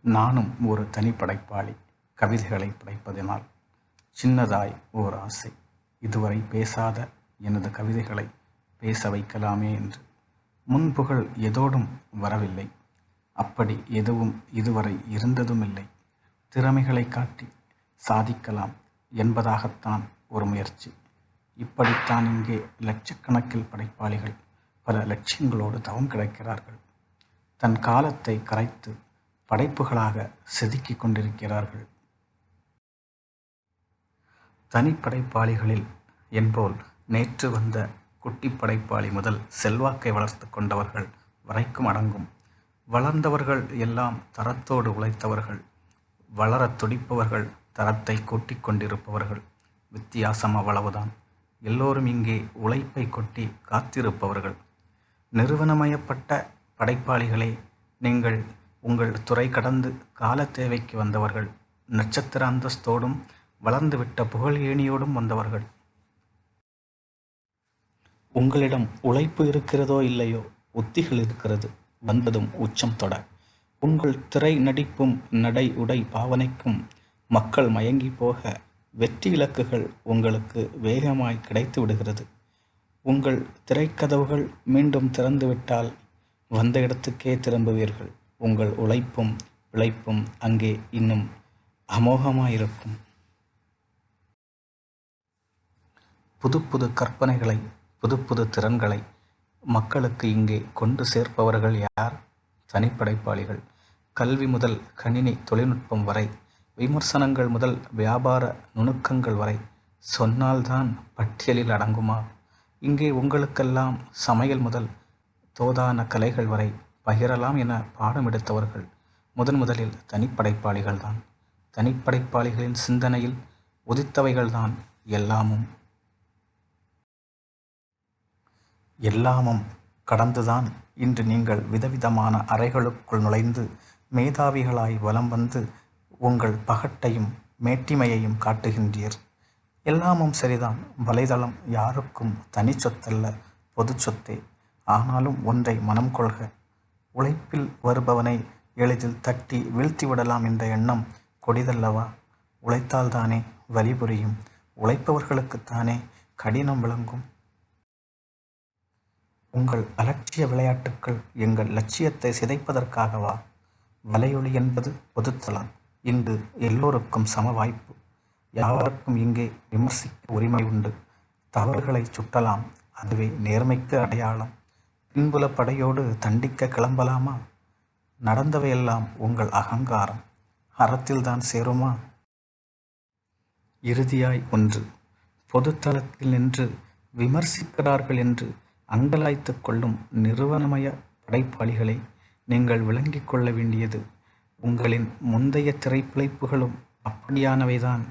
நானும் ஒரு தனிப்படைப்பாளி. கவிதைகளை படைப்பதினால் சின்னதாய் ஓர் ஆசை. இதுவரை பேசாத எனது கவிதைகளை பேச வைக்கலாமே என்று. முன்புகள் எதோடும் வரவில்லை. அப்படி எதுவும் இதுவரை இருந்ததுமில்லை. திறமைகளை காட்டி சாதிக்கலாம் என்பதாகத்தான் ஒரு முயற்சி. இப்படித்தான் இங்கே லட்சக்கணக்கில் படைப்பாளிகள் பல லட்சியங்களோடு தவம் கிடக்கிறார்கள். தன் காலத்தை கரைத்து படைப்புகளாக செதுக்கிக் கொண்டிருக்கிறார்கள். தனிப்படைப்பாளிகளில் என்போல் நேற்று வந்த குட்டி படைப்பாளி முதல் செல்வாக்கை வளர்த்து கொண்டவர்கள் வரைக்கும் அடங்கும். வளர்ந்தவர்கள் எல்லாம் தரத்தோடு உழைத்தவர்கள் வளரத் துடிப்பவர்கள் தரத்தை கூட்டிக் கொண்டிருப்பவர்கள். வித்தியாசம் அவ்வளவுதான். எல்லோரும் இங்கே உழைப்பை கொட்டி காத்திருப்பவர்கள். நிறுவனமயப்பட்ட படைப்பாளிகளை நீங்கள் உங்கள் துறை கடந்து கால தேவைக்கு வந்தவர்கள் நட்சத்திர அந்தஸ்தோடும் வளர்ந்துவிட்ட புகழ் ஏணியோடும் வந்தவர்கள். உங்களிடம் உழைப்பு இருக்கிறதோ இல்லையோ உத்திகள் இருக்கிறது வந்ததும் உச்சம் தொட. உங்கள் திரை நடிப்பும் நடை உடை பாவனைக்கும் மக்கள் மயங்கி போக வெற்றி இலக்குகள் உங்களுக்கு வேகமாய் கிடைத்து விடுகிறது. உங்கள் திரைக்கதவுகள் மீண்டும் திறந்துவிட்டால் வந்த இடத்துக்கே திரும்புவீர்கள். உங்கள் உழைப்பும் பிழைப்பும் அங்கே இன்னும் அமோகமாயிருக்கும். புது புது கற்பனைகளை புது புது திறன்களை மக்களுக்கு இங்கே கொண்டு சேர்ப்பவர்கள் யார்? தனிப்படைப்பாளிகள். கல்வி முதல் கணினி தொழில்நுட்பம் வரை விமர்சனங்கள் முதல் வியாபார நுணுக்கங்கள் வரை சொன்னால்தான் பட்டியலில் அடங்குமா? இங்கே உங்களுக்கெல்லாம் சமையல் முதல் தோதான கலைகள் வரை பகிரலாம் என பாடம் எடுத்தவர்கள் முதன் முதலில் தனிப்படைப்பாளிகள்தான். தனிப்படைப்பாளிகளின் சிந்தனையில் உதித்தவைகள்தான் எல்லாமும். எல்லாமும் கடந்துதான் இன்று நீங்கள் விதவிதமான அறைகளுக்குள் நுழைந்து மேதாவிகளாய் வலம் வந்து உங்கள் பகட்டையும் மேட்டிமையையும் காட்டுகின்றீர். எல்லாமும் சரிதான். வலைதளம் யாருக்கும் தனி சொத்தல்ல பொது சொத்தே ஆனாலும் ஒன்றை மனம் கொள்க. உழைப்பில் வருபவனை எளிதில் தட்டி வீழ்த்திவிடலாம் என்ற எண்ணம் கொடிதல்லவா? உழைத்தால்தானே வலி புரியும். உழைப்பவர்களுக்குத்தானே கடினம் விளங்கும். உங்கள் அலட்சிய விளையாட்டுக்கள் எங்கள் லட்சியத்தை சிதைப்பதற்காகவா? வலையொலி என்பது பொதுத்தலாம். இங்கு எல்லோருக்கும் சம வாய்ப்பு யாருக்கும் இங்கே விமர்சிக்க உரிமை உண்டு. தவறுகளை சுட்டலாம். அதுவே நேர்மைக்கு அடையாளம். பின்புல படையோடு தண்டிக்க கிளம்பலாமா? நடந்தவையெல்லாம் உங்கள் அகங்காரம். அறத்தில்தான் சேருமா? இறுதியாய் ஒன்று. பொதுத்தளத்தில் நின்று விமர்சிக்கிறார்கள் என்று அங்கலாய்த்து கொள்ளும் நிறுவனமய படைப்பாளிகளை நீங்கள் விளங்கிக் கொள்ள வேண்டியது உங்களின் முந்தைய திரைப்பிழைப்புகளும் அப்படியானவைதான்.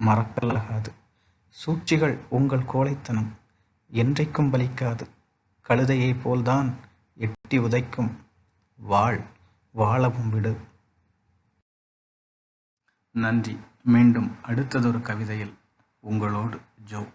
மறக்கலாகாது. சூழ்ச்சிகள் உங்கள் கோழைத்தனம். என்றைக்கும் பலிக்காது. கழுதையைப் போல்தான் எட்டி உதைக்கும். வாழ் வாழவும் விடு. நன்றி. மீண்டும் அடுத்ததொரு கவிதையில் உங்களோடு ஜோ.